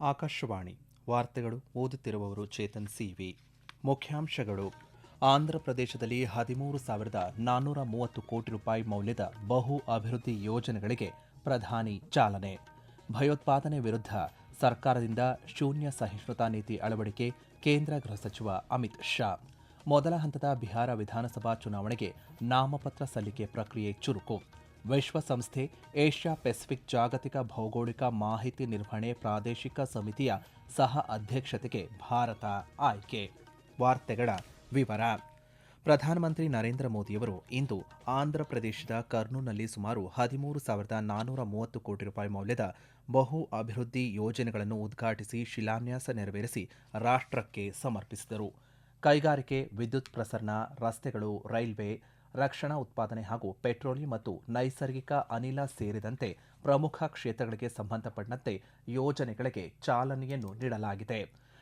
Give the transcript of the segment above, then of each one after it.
ಆಕಾಶವಾಣಿ ವಾರ್ತೆಗಳು ಓದುತ್ತಿರುವವರು ಚೇತನ್ ಸಿವಿ. ಮುಖ್ಯಾಂಶಗಳು. ಆಂಧ್ರ ಪ್ರದೇಶದಲ್ಲಿ ಹದಿಮೂರು ಸಾವಿರದ ನಾನ್ನೂರ ಮೂವತ್ತು ಕೋಟಿ ರೂಪಾಯಿ ಮೌಲ್ಯದ ಬಹು ಅಭಿವೃದ್ಧಿ ಯೋಜನೆಗಳಿಗೆ ಪ್ರಧಾನಿ ಚಾಲನೆ. ಭಯೋತ್ಪಾದನೆ ವಿರುದ್ಧ ಸರ್ಕಾರದಿಂದ ಶೂನ್ಯ ಸಹಿಷ್ಣುತಾ ನೀತಿ ಅಳವಡಿಕೆ ಕೇಂದ್ರ ಗೃಹ ಸಚಿವ ಅಮಿತ್ ಶಾ. ಮೊದಲ ಹಂತದ ಬಿಹಾರ ವಿಧಾನಸಭಾ ಚುನಾವಣೆಗೆ ನಾಮಪತ್ರ ಸಲ್ಲಿಕೆ ಪ್ರಕ್ರಿಯೆ ಚುರುಕು. ವಿಶ್ವಸಂಸ್ಥೆ, ಏಷ್ಯಾ ಪೆಸಿಫಿಕ್ ಜಾಗತಿಕ ಭೌಗೋಳಿಕ ಮಾಹಿತಿ ನಿರ್ವಹಣೆ ಪ್ರಾದೇಶಿಕ ಸಮಿತಿಯ ಸಹ ಅಧ್ಯಕ್ಷತೆಗೆ ಭಾರತ ಆಯ್ಕೆ. ವಾರ್ತೆಗಳ ವಿವರ. ಪ್ರಧಾನಮಂತ್ರಿ ನರೇಂದ್ರ ಮೋದಿಯವರು ಇಂದು ಆಂಧ್ರಪ್ರದೇಶದ ಕರ್ನೂಲ್ನಲ್ಲಿ ಸುಮಾರು ಹದಿಮೂರು ಸಾವಿರದ ನಾನ್ನೂರ ಮೂವತ್ತು ಕೋಟಿ ರೂಪಾಯಿ ಮೌಲ್ಯದ ಬಹು ಅಭಿವೃದ್ಧಿ ಯೋಜನೆಗಳನ್ನು ಉದ್ಘಾಟಿಸಿ ಶಿಲಾನ್ಯಾಸ ನೆರವೇರಿಸಿ ರಾಷ್ಟ್ರಕ್ಕೆ ಸಮರ್ಪಿಸಿದರು. ಕೈಗಾರಿಕೆ, ವಿದ್ಯುತ್ ಪ್ರಸರಣ, ರಸ್ತೆಗಳು, ರೈಲ್ವೆ, ರಕ್ಷಣಾ ಉತ್ಪಾದನೆ ಹಾಗೂ ಪೆಟ್ರೋಲಿಯಂ ಮತ್ತು ನೈಸರ್ಗಿಕ ಅನಿಲ ಸೇರಿದಂತೆ ಪ್ರಮುಖ ಕ್ಷೇತ್ರಗಳಿಗೆ ಸಂಬಂಧಪಟ್ಟಂತೆ ಯೋಜನೆಗಳಿಗೆ ಚಾಲನೆಯನ್ನು ನೀಡಲಾಗಿದೆ.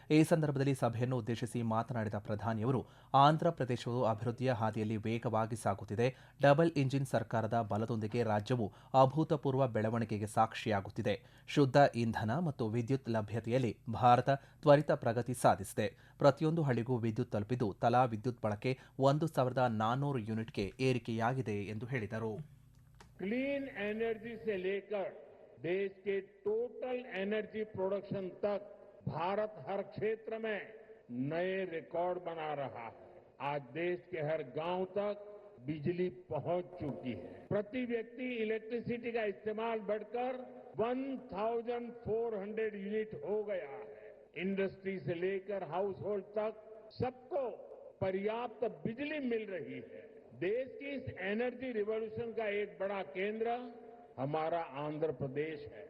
ಈ ಸಂದರ್ಭದಲ್ಲಿ ಸಭೆಯನ್ನು ಉದ್ದೇಶಿಸಿ ಮಾತನಾಡಿದ ಪ್ರಧಾನಿಯವರು ಆಂಧ್ರಪ್ರದೇಶವು ಅಭಿವೃದ್ಧಿಯ ಹಾದಿಯಲ್ಲಿ ವೇಗವಾಗಿ ಸಾಗುತ್ತಿದೆ ಡಬಲ್ ಇಂಜಿನ್ ಸರ್ಕಾರದ ಬಲದೊಂದಿಗೆ ರಾಜ್ಯವು ಅಭೂತಪೂರ್ವ ಬೆಳವಣಿಗೆಗೆ ಸಾಕ್ಷಿಯಾಗುತ್ತಿದೆ ಶುದ್ಧ ಇಂಧನ ಮತ್ತು ವಿದ್ಯುತ್ ಲಭ್ಯತೆಯಲ್ಲಿ ಭಾರತ ತ್ವರಿತ ಪ್ರಗತಿ ಸಾಧಿಸಿದೆ ಪ್ರತಿಯೊಂದು ಹಳ್ಳಿಗೂ ವಿದ್ಯುತ್ ತಲುಪಿದ್ದು ತಲಾ ವಿದ್ಯುತ್ ಬಳಕೆ ಒಂದು ಸಾವಿರದ ನಾನ್ನೂರು ಯೂನಿಟ್ಗೆ ಏರಿಕೆಯಾಗಿದೆ ಎಂದು ಹೇಳಿದರು क्लीन एनर्जी से लेकर देश के टोटल एनर्जी प्रोडक्शन तक भारत हर क्षेत्र में नए रिकॉर्ड बना रहा है। आज देश के हर गाँव तक बिजली पहुँच चुकी है। प्रति व्यक्ति इलेक्ट्रिसिटी का इस्तेमाल बढ़कर 1400 यूनिट हो गया है। इंडस्ट्री से लेकर हाउस होल्ड तक सबको पर्याप्त बिजली मिल रही है। देश की इस एनर्जी रिवॉल्यूशन का एक बड़ा केंद्र हमारा आंध्र प्रदेश है।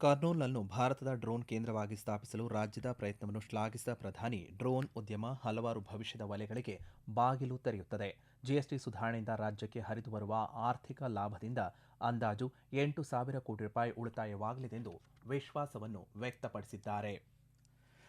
ಕರ್ನೂಲ್ನನ್ನು ಭಾರತದ ಡ್ರೋನ್ ಕೇಂದ್ರವಾಗಿ ಸ್ಥಾಪಿಸಲು ರಾಜ್ಯದ ಪ್ರಯತ್ನವನ್ನು ಶ್ಲಾಘಿಸಿದ ಪ್ರಧಾನಿ ಡ್ರೋನ್ ಉದ್ಯಮ ಹಲವಾರು ಭವಿಷ್ಯದ ವಲಯಗಳಿಗೆ ಬಾಗಿಲು ತೆರೆಯುತ್ತದೆ. ಜಿಎಸ್ಟಿ ಸುಧಾರಣೆಯಿಂದ ರಾಜ್ಯಕ್ಕೆ ಹರಿದು ಬರುವ ಆರ್ಥಿಕ ಲಾಭದಿಂದ ಅಂದಾಜು ಎಂಟು ಸಾವಿರ ಕೋಟಿ ರೂಪಾಯಿ ಉಳಿತಾಯವಾಗಲಿದೆ ಎಂದು ವಿಶ್ವಾಸವನ್ನು ವ್ಯಕ್ತಪಡಿಸಿದ್ದಾರೆ.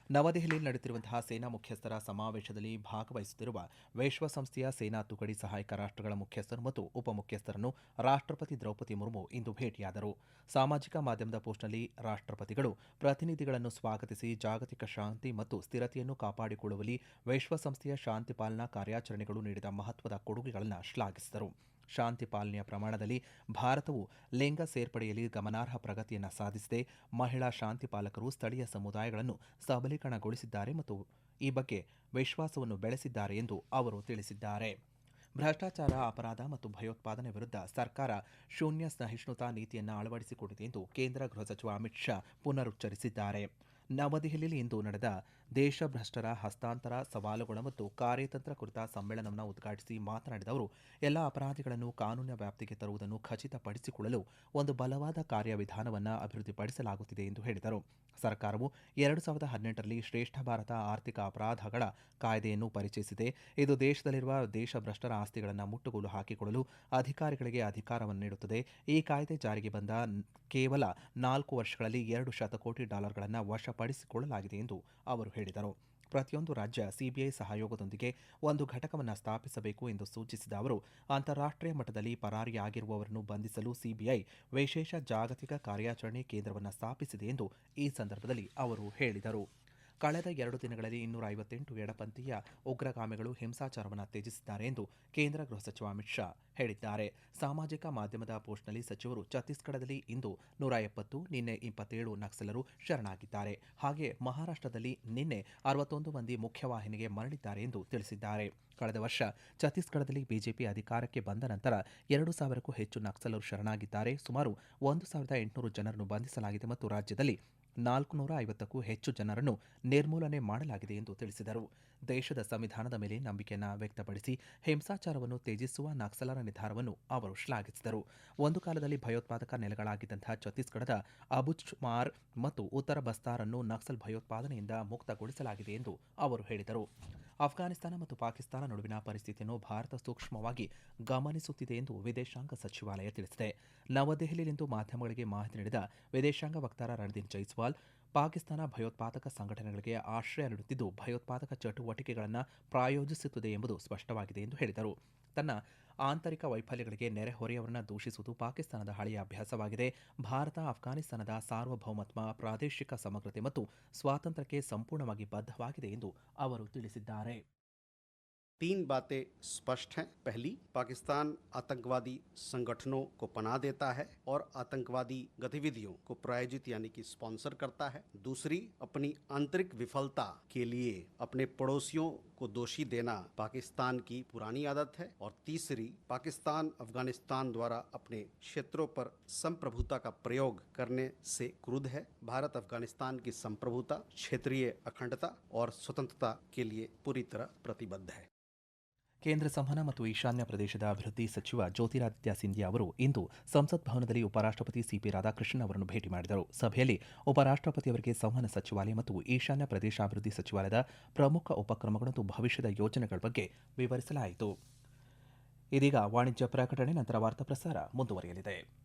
ನವದೆಹಲಿಯಲ್ಲಿ ನಡೆಯುತ್ತಿರುವಂತಹ ಸೇನಾ ಮುಖ್ಯಸ್ಥರ ಸಮಾವೇಶದಲ್ಲಿ ಭಾಗವಹಿಸುತ್ತಿರುವ ವಿಶ್ವಸಂಸ್ಥೆಯ ಸೇನಾ ತುಕಡಿ ಸಹಾಯಕ ರಾಷ್ಟ್ರಗಳ ಮುಖ್ಯಸ್ಥರು ಮತ್ತು ಉಪಮುಖ್ಯಸ್ಥರನ್ನು ರಾಷ್ಟ್ರಪತಿ ದ್ರೌಪದಿ ಮುರ್ಮು ಇಂದು ಭೇಟಿಯಾದರು. ಸಾಮಾಜಿಕ ಮಾಧ್ಯಮದ ಪೋಸ್ಟ್ನಲ್ಲಿ ರಾಷ್ಟ್ರಪತಿಗಳು ಪ್ರತಿನಿಧಿಗಳನ್ನು ಸ್ವಾಗತಿಸಿ ಜಾಗತಿಕ ಶಾಂತಿ ಮತ್ತು ಸ್ಥಿರತೆಯನ್ನು ಕಾಪಾಡಿಕೊಳ್ಳುವಲ್ಲಿ ವಿಶ್ವಸಂಸ್ಥೆಯ ಶಾಂತಿ ಪಾಲನಾ ಕಾರ್ಯಾಚರಣೆಗಳು ನೀಡಿದ ಮಹತ್ವದ ಕೊಡುಗೆಗಳನ್ನು ಶ್ಲಾಘಿಸಿದರು. ಶಾಂತಿ ಪಾಲನೆಯ ಪ್ರಮಾಣದಲ್ಲಿ ಭಾರತವು ಲಿಂಗ ಸೇರ್ಪಡೆಯಲ್ಲಿ ಗಮನಾರ್ಹ ಪ್ರಗತಿಯನ್ನು ಸಾಧಿಸಿದೆ ಮಹಿಳಾ ಶಾಂತಿ ಪಾಲಕರು ಸ್ಥಳೀಯ ಸಮುದಾಯಗಳನ್ನು ಸಬಲೀಕರಣಗೊಳಿಸಿದ್ದಾರೆ ಮತ್ತು ಈ ಬಗ್ಗೆ ವಿಶ್ವಾಸವನ್ನು ಬೆಳೆಸಿದ್ದಾರೆ ಎಂದು ಅವರು ತಿಳಿಸಿದ್ದಾರೆ. ಭ್ರಷ್ಟಾಚಾರ, ಅಪರಾಧ ಮತ್ತು ಭಯೋತ್ಪಾದನೆ ವಿರುದ್ಧ ಸರ್ಕಾರ ಶೂನ್ಯ ಸಹಿಷ್ಣುತಾ ನೀತಿಯನ್ನು ಅಳವಡಿಸಿಕೊಂಡಿದೆ ಎಂದು ಕೇಂದ್ರ ಗೃಹ ಸಚಿವ ಅಮಿತ್ ಶಾ ಪುನರುಚ್ಚರಿಸಿದ್ದಾರೆ. ನವದೆಹಲಿಯಲ್ಲಿ ಇಂದು ನಡೆದ ದೇಶಭ್ರಷ್ಟರ ಹಸ್ತಾಂತರ ಸವಾಲುಗಳು ಮತ್ತು ಕಾರ್ಯತಂತ್ರ ಕುರಿತ ಸಮ್ಮೇಳನವನ್ನು ಉದ್ಘಾಟಿಸಿ ಮಾತನಾಡಿದ ಅವರು, ಎಲ್ಲ ಅಪರಾಧಿಗಳನ್ನು ಕಾನೂನಿನ ವ್ಯಾಪ್ತಿಗೆ ತರುವುದನ್ನು ಖಚಿತಪಡಿಸಿಕೊಳ್ಳಲು ಒಂದು ಬಲವಾದ ಕಾರ್ಯವಿಧಾನವನ್ನು ಅಭಿವೃದ್ಧಿಪಡಿಸಲಾಗುತ್ತಿದೆ ಎಂದು ಹೇಳಿದರು. ಸರ್ಕಾರವು ಎರಡು ಸಾವಿರದ ಹದಿನೆಂಟರಲ್ಲಿ ಶ್ರೇಷ್ಠ ಭಾರತ ಆರ್ಥಿಕ ಅಪರಾಧಗಳ ಕಾಯ್ದೆಯನ್ನು ಪರಿಚಯಿಸಿದೆ. ಇದು ದೇಶದಲ್ಲಿರುವ ದೇಶಭ್ರಷ್ಟರ ಆಸ್ತಿಗಳನ್ನು ಮುಟ್ಟುಗೋಲು ಹಾಕಿಕೊಳ್ಳಲು ಅಧಿಕಾರಿಗಳಿಗೆ ಅಧಿಕಾರವನ್ನು ನೀಡುತ್ತದೆ. ಈ ಕಾಯ್ದೆ ಜಾರಿಗೆ ಬಂದ ಕೇವಲ ನಾಲ್ಕು ವರ್ಷಗಳಲ್ಲಿ ಎರಡು ಶತಕೋಟಿ ಡಾಲರ್ಗಳನ್ನು ವಶಪಡಿಸಿಕೊಳ್ಳಲಾಗಿದೆ ಎಂದು ಅವರು ಹೇಳಿದರು. ಪ್ರತಿಯೊಂದು ರಾಜ್ಯ ಸಿಬಿಐ ಸಹಯೋಗದೊಂದಿಗೆ ಒಂದು ಘಟಕವನ್ನು ಸ್ಥಾಪಿಸಬೇಕು ಎಂದು ಸೂಚಿಸಿದ ಅವರು, ಅಂತಾರಾಷ್ಟ್ರೀಯ ಮಟ್ಟದಲ್ಲಿ ಪರಾರಿಯಾಗಿರುವವರನ್ನು ಬಂಧಿಸಲು ಸಿಬಿಐ ವಿಶೇಷ ಜಾಗತಿಕ ಕಾರ್ಯಾಚರಣೆ ಕೇಂದ್ರವನ್ನು ಸ್ಥಾಪಿಸಿದೆ ಎಂದು ಈ ಸಂದರ್ಭದಲ್ಲಿ ಅವರು ಹೇಳಿದರು. ಕಳೆದ ಎರಡು ದಿನಗಳಲ್ಲಿ ಇನ್ನೂರ ಐವತ್ತೆಂಟು ಎಡಪಂಥೀಯ ಉಗ್ರಗಾಮಿಗಳು ಹಿಂಸಾಚಾರವನ್ನು ತ್ಯಜಿಸಿದ್ದಾರೆ ಎಂದು ಕೇಂದ್ರ ಗೃಹ ಸಚಿವ ಅಮಿತ್ ಶಾ ಹೇಳಿದ್ದಾರೆ. ಸಾಮಾಜಿಕ ಮಾಧ್ಯಮದ ಪೋಸ್ಟ್ನಲ್ಲಿ ಸಚಿವರು ಛತ್ತೀಸ್ಗಢದಲ್ಲಿ ಇಂದು ನೂರ ಎಪ್ಪತ್ತು ನಿನ್ನೆ ಇಪ್ಪತ್ತೇಳು ನಕ್ಸಲರು ಶರಣಾಗಿದ್ದಾರೆ. ಹಾಗೆ ಮಹಾರಾಷ್ಟ್ರದಲ್ಲಿ ನಿನ್ನೆ ಅರವತ್ತೊಂದು ಮಂದಿ ಮುಖ್ಯವಾಹಿನಿಗೆ ಮರಳಿದ್ದಾರೆ ಎಂದು ತಿಳಿಸಿದ್ದಾರೆ. ಕಳೆದ ವರ್ಷ ಛತ್ತೀಸ್ಗಢದಲ್ಲಿ ಬಿಜೆಪಿ ಅಧಿಕಾರಕ್ಕೆ ಬಂದ ನಂತರ ಎರಡು ಸಾವಿರಕ್ಕೂ ಹೆಚ್ಚು ನಕ್ಸಲರು ಶರಣಾಗಿದ್ದಾರೆ. ಸುಮಾರು ಒಂದು ಸಾವಿರದ ಎಂಟುನೂರು ಜನರನ್ನು ಬಂಧಿಸಲಾಗಿದೆ ಮತ್ತು ರಾಜ್ಯದಲ್ಲಿ ನಾಲ್ಕುನೂರ ಐವತ್ತಕ್ಕೂ ಹೆಚ್ಚು ಜನರನ್ನು ನಿರ್ಮೂಲನೆ ಮಾಡಲಾಗಿದೆ ಎಂದು ತಿಳಿಸಿದರು. ದೇಶದ ಸಂವಿಧಾನದ ಮೇಲೆ ನಂಬಿಕೆಯನ್ನು ವ್ಯಕ್ತಪಡಿಸಿ ಹಿಂಸಾಚಾರವನ್ನು ತ್ಯಜಿಸುವ ನಕ್ಸಲರ ನಿರ್ಧಾರವನ್ನು ಅವರು ಶ್ಲಾಘಿಸಿದರು. ಒಂದು ಕಾಲದಲ್ಲಿ ಭಯೋತ್ಪಾದಕ ನೆಲೆಗಳಾಗಿದ್ದಂತಹ ಛತ್ತೀಸ್ಗಢದ ಅಬುಜ್ಮಾರ್ ಮತ್ತು ಉತ್ತರ ಬಸ್ತಾರನ್ನು ನಕ್ಸಲ್ ಭಯೋತ್ಪಾದನೆಯಿಂದ ಮುಕ್ತಗೊಳಿಸಲಾಗಿದೆ ಎಂದು ಅವರು ಹೇಳಿದರು. ಅಫ್ಘಾನಿಸ್ತಾನ ಮತ್ತು ಪಾಕಿಸ್ತಾನ ನಡುವಿನ ಪರಿಸ್ಥಿತಿಯನ್ನು ಭಾರತ ಸೂಕ್ಷ್ಮವಾಗಿ ಗಮನಿಸುತ್ತಿದೆ ಎಂದು ವಿದೇಶಾಂಗ ಸಚಿವಾಲಯ ತಿಳಿಸಿದೆ. ನವದೆಹಲಿಯಲ್ಲಿಂದು ಮಾಧ್ಯಮಗಳಿಗೆ ಮಾಹಿತಿ ನೀಡಿದ ವಿದೇಶಾಂಗ ವಕ್ತಾರ ರಣದೀಪ್ ಜೈಸ್ವಾಲ್, ಪಾಕಿಸ್ತಾನ ಭಯೋತ್ಪಾದಕ ಸಂಘಟನೆಗಳಿಗೆ ಆಶ್ರಯ ನೀಡುತ್ತಿದ್ದು ಭಯೋತ್ಪಾದಕ ಚಟುವಟಿಕೆಗಳನ್ನು ಪ್ರಾಯೋಜಿಸುತ್ತಿದೆ ಎಂಬುದು ಸ್ಪಷ್ಟವಾಗಿದೆ ಎಂದು ಹೇಳಿದರು. ತನ್ನ ಆಂತರಿಕ ವೈಫಲ್ಯಗಳಿಗೆ ನೆರೆಹೊರೆಯವರನ್ನ ದೂಷಿಸುವುದು ಪಾಕಿಸ್ತಾನದ ಹಳೆಯ ಅಭ್ಯಾಸವಾಗಿದೆ. ಭಾರತ ಅಫ್ಘಾನಿಸ್ತಾನದ ಸಾರ್ವಭೌಮತ್ವ, ಪ್ರಾದೇಶಿಕ ಸಮಗ್ರತೆ ಮತ್ತು ಸ್ವಾತಂತ್ರ್ಯಕ್ಕೆ ಸಂಪೂರ್ಣವಾಗಿ ಬದ್ಧವಾಗಿದೆ ಎಂದು ಅವರು ತಿಳಿಸಿದ್ದಾರೆ. तीन बातें स्पष्ट हैं। पहली, पाकिस्तान आतंकवादी संगठनों को पनाह देता है और आतंकवादी गतिविधियों को प्रायोजित यानी कि स्पॉन्सर करता है। दूसरी, अपनी आंतरिक विफलता के लिए अपने पड़ोसियों को दोषी देना पाकिस्तान की पुरानी आदत है। और तीसरी, पाकिस्तान अफ़गानिस्तान द्वारा अपने क्षेत्रों पर संप्रभुता का प्रयोग करने से क्रुद्ध है। भारत अफ़गानिस्तान की संप्रभुता, क्षेत्रीय अखंडता और स्वतंत्रता के लिए पूरी तरह प्रतिबद्ध है। ಕೇಂದ್ರ ಸಂವಹನ ಮತ್ತು ಈಶಾನ್ಯ ಪ್ರದೇಶದ ಅಭಿವೃದ್ಧಿ ಸಚಿವ ಜ್ಯೋತಿರಾದಿತ್ಯ ಸಿಂಧಿಯಾ ಅವರು ಇಂದು ಸಂಸತ್ ಭವನದಲ್ಲಿ ಉಪರಾಷ್ಟಪತಿ ಸಿಪಿ ರಾಧಾಕೃಷ್ಣನ್ ಅವರನ್ನು ಭೇಟಿ ಮಾಡಿದರು. ಸಭೆಯಲ್ಲಿ ಉಪರಾಷ್ಟಪತಿಯವರಿಗೆ ಸಂವಹನ ಸಚಿವಾಲಯ ಮತ್ತು ಈಶಾನ್ಯ ಪ್ರದೇಶಾಭಿವೃದ್ಧಿ ಸಚಿವಾಲಯದ ಪ್ರಮುಖ ಉಪಕ್ರಮಗಳು ಮತ್ತು ಭವಿಷ್ಯದ ಯೋಜನೆಗಳ ಬಗ್ಗೆ ವಿವರಿಸಲಾಯಿತು. ಇದೀಗ ವಾಣಿಜ್ಯ ಪ್ರಕಟಣೆ, ನಂತರ ವಾರ್ತಾ ಪ್ರಸಾರ ಮುಂದುವರಿಯಲಿದೆ.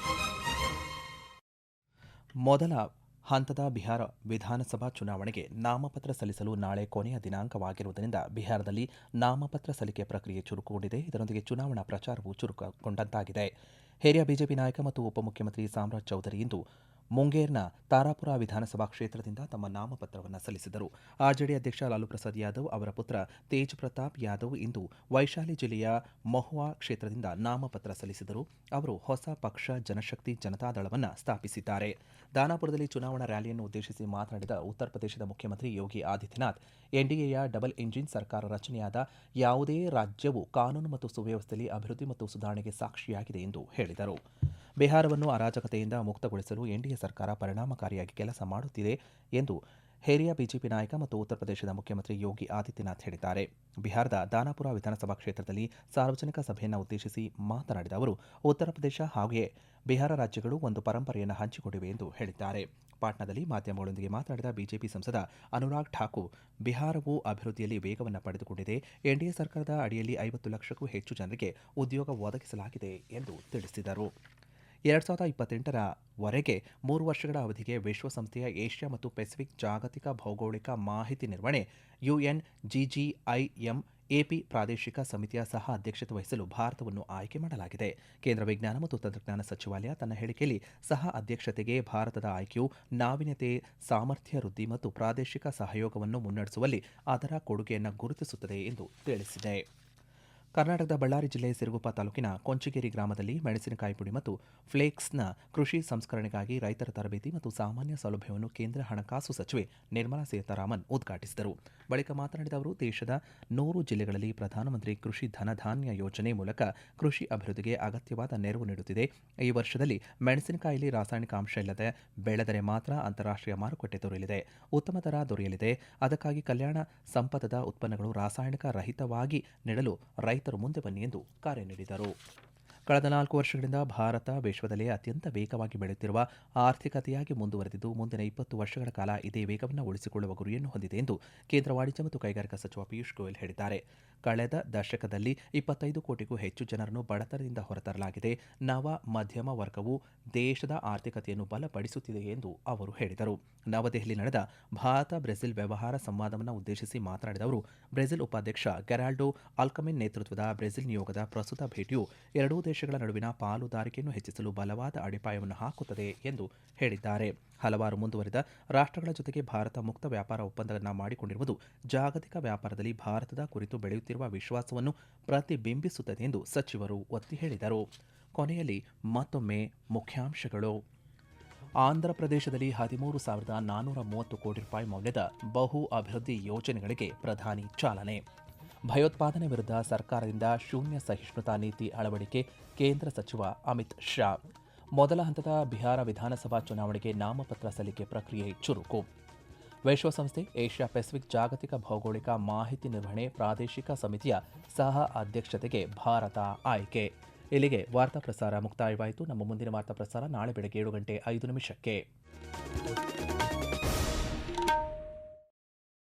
ಮೊದಲ ಹಂತದ ಬಿಹಾರ ವಿಧಾನಸಭಾ ಚುನಾವಣೆಗೆ ನಾಮಪತ್ರ ಸಲ್ಲಿಸಲು ನಾಳೆ ಕೊನೆಯ ದಿನಾಂಕವಾಗಿರುವುದರಿಂದ ಬಿಹಾರದಲ್ಲಿ ನಾಮಪತ್ರ ಸಲ್ಲಿಕೆ ಪ್ರಕ್ರಿಯೆ ಚುರುಕುಗೊಂಡಿದೆ. ಇದರೊಂದಿಗೆ ಚುನಾವಣಾ ಪ್ರಚಾರವು ಚುರುಕುಗೊಂಡಂತಾಗಿದೆ. ಹಿರಿಯ ಬಿಜೆಪಿ ನಾಯಕ ಮತ್ತು ಉಪಮುಖ್ಯಮಂತ್ರಿ ಸಾಮ್ರಾಜ್ ಚೌಧರಿ ಇಂದು ಮುಂಗೇರ್ನ ತಾರಾಪುರ ವಿಧಾನಸಭಾ ಕ್ಷೇತ್ರದಿಂದ ತಮ್ಮ ನಾಮಪತ್ರವನ್ನು ಸಲ್ಲಿಸಿದರು. ಆರ್ಜೆಡಿ ಅಧ್ಯಕ್ಷ ಲಾಲು ಪ್ರಸಾದ್ ಯಾದವ್ ಅವರ ಪುತ್ರ ತೇಜ್ ಪ್ರತಾಪ್ ಯಾದವ್ ಇಂದು ವೈಶಾಲಿ ಜಿಲ್ಲೆಯ ಮಹುವಾ ಕ್ಷೇತ್ರದಿಂದ ನಾಮಪತ್ರ ಸಲ್ಲಿಸಿದರು. ಅವರು ಹೊಸ ಪಕ್ಷ, ಜನಶಕ್ತಿ ಜನತಾದಳವನ್ನು ಸ್ಥಾಪಿಸಿದ್ದಾರೆ. ದಾನಾಪುರದಲ್ಲಿ ಚುನಾವಣಾ ರ್ಯಾಲಿಯನ್ನು ಉದ್ದೇಶಿಸಿ ಮಾತನಾಡಿದ ಉತ್ತರ ಪ್ರದೇಶದ ಮುಖ್ಯಮಂತ್ರಿ ಯೋಗಿ ಆದಿತ್ಯನಾಥ್, ಎನ್ಡಿಎಯ ಡಬಲ್ ಇಂಜಿನ್ ಸರ್ಕಾರ ರಚನೆಯಾದ ಯಾವುದೇ ರಾಜ್ಯವು ಕಾನೂನು ಮತ್ತು ಸುವ್ಯವಸ್ಥೆಯಲ್ಲಿ ಅಭಿವೃದ್ಧಿ ಮತ್ತು ಸುಧಾರಣೆಗೆ ಸಾಕ್ಷಿಯಾಗಿದೆ ಎಂದು ಹೇಳಿದರು. ಬಿಹಾರವನ್ನು ಅರಾಜಕತೆಯಿಂದ ಮುಕ್ತಗೊಳಿಸಲು ಎನ್ಡಿಎ ಸರ್ಕಾರ ಪರಿಣಾಮಕಾರಿಯಾಗಿ ಕೆಲಸ ಮಾಡುತ್ತಿದೆ ಎಂದು ಹಿರಿಯ ಬಿಜೆಪಿ ನಾಯಕ ಮತ್ತು ಉತ್ತರ ಪ್ರದೇಶದ ಮುಖ್ಯಮಂತ್ರಿ ಯೋಗಿ ಆದಿತ್ಯನಾಥ್ ಹೇಳಿದ್ದಾರೆ. ಬಿಹಾರದ ದಾನಾಪುರ ವಿಧಾನಸಭಾ ಕ್ಷೇತ್ರದಲ್ಲಿ ಸಾರ್ವಜನಿಕ ಸಭೆಯನ್ನು ಉದ್ದೇಶಿಸಿ ಮಾತನಾಡಿದ ಅವರು, ಉತ್ತರ ಪ್ರದೇಶ ಹಾಗೆಯೇ ಬಿಹಾರ ರಾಜ್ಯಗಳು ಒಂದು ಪರಂಪರೆಯನ್ನು ಹಂಚಿಕೊಂಡಿವೆ ಎಂದು ಹೇಳಿದ್ದಾರೆ. ಪಾಟ್ನಾದಲ್ಲಿ ಮಾಧ್ಯಮಗಳೊಂದಿಗೆ ಮಾತನಾಡಿದ ಬಿಜೆಪಿ ಸಂಸದ ಅನುರಾಗ್ ಠಾಕೂರ್, ಬಿಹಾರವು ಅಭಿವೃದ್ಧಿಯಲ್ಲಿ ವೇಗವನ್ನು ಪಡೆದುಕೊಂಡಿದೆ. ಎನ್ಡಿಎ ಸರ್ಕಾರದ ಅಡಿಯಲ್ಲಿ ಐವತ್ತು ಲಕ್ಷಕ್ಕೂ ಹೆಚ್ಚು ಜನರಿಗೆ ಉದ್ಯೋಗ ಒದಗಿಸಲಾಗಿದೆ ಎಂದು ತಿಳಿಸಿದರು. ಎರಡು ಸಾವಿರದ ಇಪ್ಪತ್ತೆಂಟರ ವರೆಗೆ ಮೂರು ವರ್ಷಗಳ ಅವಧಿಗೆ ವಿಶ್ವಸಂಸ್ಥೆಯ ಏಷ್ಯಾ ಮತ್ತು ಪೆಸಿಫಿಕ್ ಜಾಗತಿಕ ಭೌಗೋಳಿಕ ಮಾಹಿತಿ ನಿರ್ವಹಣೆ ಯುಎನ್ ಜಿಜಿಐಎಂ ಎಪಿ ಪ್ರಾದೇಶಿಕ ಸಮಿತಿಯ ಸಹ ಅಧ್ಯಕ್ಷತೆ ವಹಿಸಲು ಭಾರತವನ್ನು ಆಯ್ಕೆ ಮಾಡಲಾಗಿದೆ. ಕೇಂದ್ರ ವಿಜ್ಞಾನ ಮತ್ತು ತಂತ್ರಜ್ಞಾನ ಸಚಿವಾಲಯ ತನ್ನ ಹೇಳಿಕೆಯಲ್ಲಿ ಸಹ ಅಧ್ಯಕ್ಷತೆಗೆ ಭಾರತದ ಆಯ್ಕೆಯು ನಾವೀನ್ಯತೆ, ಸಾಮರ್ಥ್ಯ, ವೃದ್ಧಿ ಮತ್ತು ಪ್ರಾದೇಶಿಕ ಸಹಯೋಗವನ್ನು ಮುನ್ನಡೆಸುವಲ್ಲಿ ಅದರ ಕೊಡುಗೆಯನ್ನು ಗುರುತಿಸುತ್ತದೆ ಎಂದು ತಿಳಿಸಿದೆ. ಕರ್ನಾಟಕದ ಬಳ್ಳಾರಿ ಜಿಲ್ಲೆ ಸಿರುಗುಪ್ಪ ತಾಲೂಕಿನ ಕೊಂಚಿಗೇರಿ ಗ್ರಾಮದಲ್ಲಿ ಮೆಣಸಿನಕಾಯಿ ಪುಡಿ ಮತ್ತು ಫ್ಲೇಕ್ಸ್ನ ಕೃಷಿ ಸಂಸ್ಕರಣೆಗಾಗಿ ರೈತರ ತರಬೇತಿ ಮತ್ತು ಸಾಮಾನ್ಯ ಸೌಲಭ್ಯವನ್ನು ಕೇಂದ್ರ ಹಣಕಾಸು ಸಚಿವೆ ನಿರ್ಮಲಾ ಸೀತಾರಾಮನ್ ಉದ್ಘಾಟಿಸಿದರು. ಬಳಿಕ ಮಾತನಾಡಿದ ಅವರು, ದೇಶದ ನೂರು ಜಿಲ್ಲೆಗಳಲ್ಲಿ ಪ್ರಧಾನಮಂತ್ರಿ ಕೃಷಿ ಧನಧಾನ್ಯ ಯೋಜನೆ ಮೂಲಕ ಕೃಷಿ ಅಭಿವೃದ್ಧಿಗೆ ಅಗತ್ಯವಾದ ನೆರವು ನೀಡುತ್ತಿದೆ. ಈ ವರ್ಷದಲ್ಲಿ ಮೆಣಸಿನಕಾಯಿಯಲ್ಲಿ ರಾಸಾಯನಿಕ ಅಂಶ ಇಲ್ಲದೆ ಬೆಳೆದರೆ ಮಾತ್ರ ಅಂತಾರಾಷ್ಟ್ರೀಯ ಮಾರುಕಟ್ಟೆ ದೊರೆಯಲಿದೆ. ಉತ್ತಮ ದರ ದೊರೆಯಲಿದೆ. ಅದಕ್ಕಾಗಿ ಕಲ್ಯಾಣ ಸಂಪದದ ಉತ್ಪನ್ನಗಳು ರಾಸಾಯನಿಕ ರಹಿತವಾಗಿ ನೀಡಲು ರೈತರು ಮುಂದೆ ಬನ್ನಿ ಎಂದು ಕರೆ ನೀಡಿದರು. ಕಳೆದ ನಾಲ್ಕು ವರ್ಷಗಳಿಂದ ಭಾರತ ವಿಶ್ವದಲ್ಲೇ ಅತ್ಯಂತ ವೇಗವಾಗಿ ಬೆಳೆಯುತ್ತಿರುವ ಆರ್ಥಿಕತೆಯಾಗಿ ಮುಂದುವರೆದಿದ್ದು, ಮುಂದಿನ ಇಪ್ಪತ್ತು ವರ್ಷಗಳ ಕಾಲ ಇದೇ ವೇಗವನ್ನು ಉಳಿಸಿಕೊಳ್ಳುವ ಗುರಿಯನ್ನು ಹೊಂದಿದೆ ಎಂದು ಕೇಂದ್ರ ವಾಣಿಜ್ಯ ಮತ್ತು ಕೈಗಾರಿಕಾ ಸಚಿವ ಪಿಯೂಷ್ ಗೋಯಲ್ ಹೇಳಿದ್ದಾರೆ. ಕಳೆದ ದಶಕದಲ್ಲಿ ಇಪ್ಪತ್ತೈದು ಕೋಟಿಗೂ ಹೆಚ್ಚು ಜನರನ್ನು ಬಡತನದಿಂದ ಹೊರತರಲಾಗಿದೆ. ನವ, ಮಧ್ಯಮ ವರ್ಗವು ದೇಶದ ಆರ್ಥಿಕತೆಯನ್ನು ಬಲಪಡಿಸುತ್ತಿದೆ ಎಂದು ಅವರು ಹೇಳಿದರು. ನವದೆಹಲಿ ನಡೆದ ಭಾರತ ಬ್ರೆಜಿಲ್ ವ್ಯವಹಾರ ಸಂವಾದವನ್ನು ಉದ್ದೇಶಿಸಿ ಮಾತನಾಡಿದ ಅವರು, ಬ್ರೆಜಿಲ್ ಉಪಾಧ್ಯಕ್ಷ ಗೆರಾಲ್ಡೋ ಆಲ್ಕಮಿನ್ ನೇತೃತ್ವದ ಬ್ರೆಜಿಲ್ ನಿಯೋಗದ ಪ್ರಸ್ತುತ ಭೇಟಿಯು ಎರಡೂ ದೇಶಗಳ ನಡುವಿನ ಪಾಲುದಾರಿಕೆಯನ್ನು ಹೆಚ್ಚಿಸಲು ಬಲವಾದ ಅಡಿಪಾಯವನ್ನು ಹಾಕುತ್ತದೆ ಎಂದು ಹೇಳಿದ್ದಾರೆ. ಹಲವಾರು ಮುಂದುವರಿದ ರಾಷ್ಟ್ರಗಳ ಜೊತೆಗೆ ಭಾರತ ಮುಕ್ತ ವ್ಯಾಪಾರ ಒಪ್ಪಂದವನ್ನು ಮಾಡಿಕೊಂಡಿರುವುದು ಜಾಗತಿಕ ವ್ಯಾಪಾರದಲ್ಲಿ ಭಾರತದ ಕುರಿತು ಬೆಳೆಯುತ್ತಿರುವ ವಿಶ್ವಾಸವನ್ನು ಪ್ರತಿಬಿಂಬಿಸುತ್ತದೆ ಎಂದು ಸಚಿವರು ಒತ್ತಿ ಹೇಳಿದರು. ಕೊನೆಯಲ್ಲಿ ಮತ್ತೊಮ್ಮೆ ಮುಖ್ಯಾಂಶಗಳು. ಆಂಧ್ರಪ್ರದೇಶದಲ್ಲಿ ಹದಿಮೂರು ಸಾವಿರದ ನಾನ್ನೂರ ಮೂವತ್ತು ಕೋಟಿ ರೂಪಾಯಿ ಮೌಲ್ಯದ ಬಹು ಅಭಿವೃದ್ಧಿ ಯೋಜನೆಗಳಿಗೆ ಪ್ರಧಾನಿ ಚಾಲನೆ. ಭಯೋತ್ಪಾದನೆ ವಿರುದ್ಧ ಸರ್ಕಾರದಿಂದ ಶೂನ್ಯ ಸಹಿಷ್ಣುತಾ ನೀತಿ ಅಳವಡಿಕೆ ಕೇಂದ್ರ ಸಚಿವ ಅಮಿತ್ ಶಾ. ಮೊದಲ ಹಂತದ ಬಿಹಾರ ವಿಧಾನಸಭಾ ಚುನಾವಣೆಗೆ ನಾಮಪತ್ರ ಸಲ್ಲಿಕೆ ಪ್ರಕ್ರಿಯೆ ಚುರುಕು. ವಿಶ್ವಸಂಸ್ಥೆ, ಏಷ್ಯಾ ಪೆಸಿಫಿಕ್ ಜಾಗತಿಕ ಭೌಗೋಳಿಕ ಮಾಹಿತಿ ನಿರ್ವಹಣೆ ಪ್ರಾದೇಶಿಕ ಸಮಿತಿಯ ಸಹ ಅಧ್ಯಕ್ಷತೆಗೆ ಭಾರತ ಆಯ್ಕೆ. ಇಲ್ಲಿಗೆ ವಾರ್ತಾ ಪ್ರಸಾರ ಮುಕ್ತಾಯವಾಯಿತು. ನಮ್ಮ ಮುಂದಿನ ವಾರ್ತಾ ಪ್ರಸಾರ ನಾಳೆ ಬೆಳಗ್ಗೆ ಏಳು ಗಂಟೆ ಐದು ನಿಮಿಷಕ್ಕೆ.